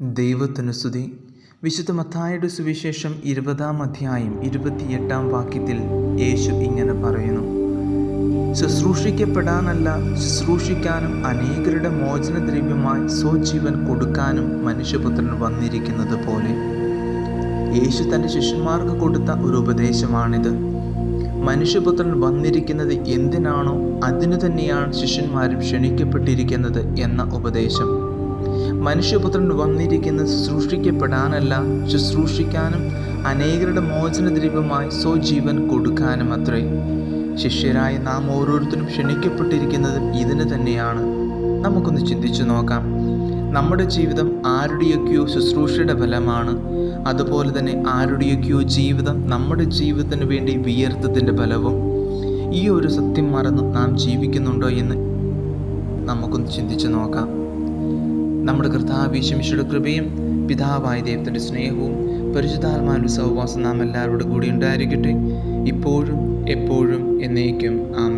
ദൈവത്തിനു സ്തുതി. വിശുദ്ധ മത്തായുടെ സുവിശേഷം ഇരുപതാം അധ്യായം ഇരുപത്തിയെട്ടാം വാക്യത്തിൽ യേശു ഇങ്ങനെ പറയുന്നു. ശുശ്രൂഷിക്കപ്പെടാനല്ല ശുശ്രൂഷിക്കാനും അനേകരുടെ മോചനദ്രവ്യമായി സ്വജീവൻ കൊടുക്കാനും മനുഷ്യപുത്രൻ വന്നിരിക്കുന്നത് പോലെ. യേശു തന്റെ ശിഷ്യന്മാർക്ക് കൊടുത്ത ഒരു ഉപദേശമാണിത്. മനുഷ്യപുത്രൻ വന്നിരിക്കുന്നത് എന്തിനാണോ അതിനു തന്നെയാണ് ശിഷ്യന്മാരും ക്ഷണിക്കപ്പെട്ടിരിക്കുന്നത് എന്ന ഉപദേശം. മനുഷ്യപുത്രൻ വന്നിരിക്കുന്നത് ശുശ്രൂഷിക്കപ്പെടാനല്ല ശുശ്രൂഷിക്കാനും അനേകരുടെ മോചനദ്രീപമായി സ്വജീവൻ കൊടുക്കാനും അത്രേ. ശിഷ്യരായ നാം ഓരോരുത്തരും ക്ഷണിക്കപ്പെട്ടിരിക്കുന്നത് ഇതിന് തന്നെയാണ്. നമുക്കൊന്ന് ചിന്തിച്ചു നോക്കാം. നമ്മുടെ ജീവിതം ആരുടെയൊക്കെയോ ശുശ്രൂഷയുടെ ഫലമാണ്. അതുപോലെ തന്നെ ആരുടെയൊക്കെയോ ജീവിതം നമ്മുടെ ജീവിതത്തിന് വേണ്ടി വിയർത്തത്തിന്റെ ഫലവും. ഈ ഒരു സത്യം മറന്ന് നാം ജീവിക്കുന്നുണ്ടോ എന്ന് നമുക്കൊന്ന് ചിന്തിച്ചു നോക്കാം. നമ്മുടെ കർത്താവിശമിഷയുടെ കൃപയും പിതാവായ ദൈവത്തിന്റെ സ്നേഹവും പരിശുദ്ധാത്മാവിന്റെ സഹവാസം നാം എല്ലാവരോടും കൂടി ഉണ്ടായിരിക്കട്ടെ. ഇപ്പോഴും എപ്പോഴും എന്നേക്കും. ആമേൻ.